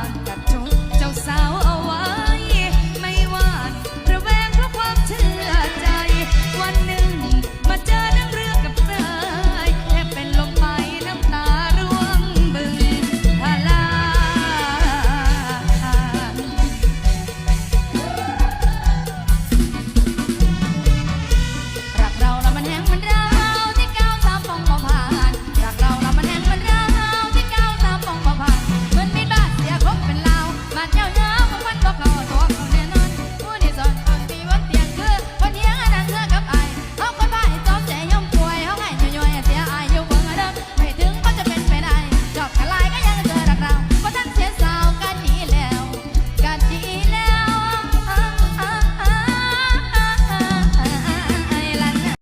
ากกัดทุกเจ้าสาว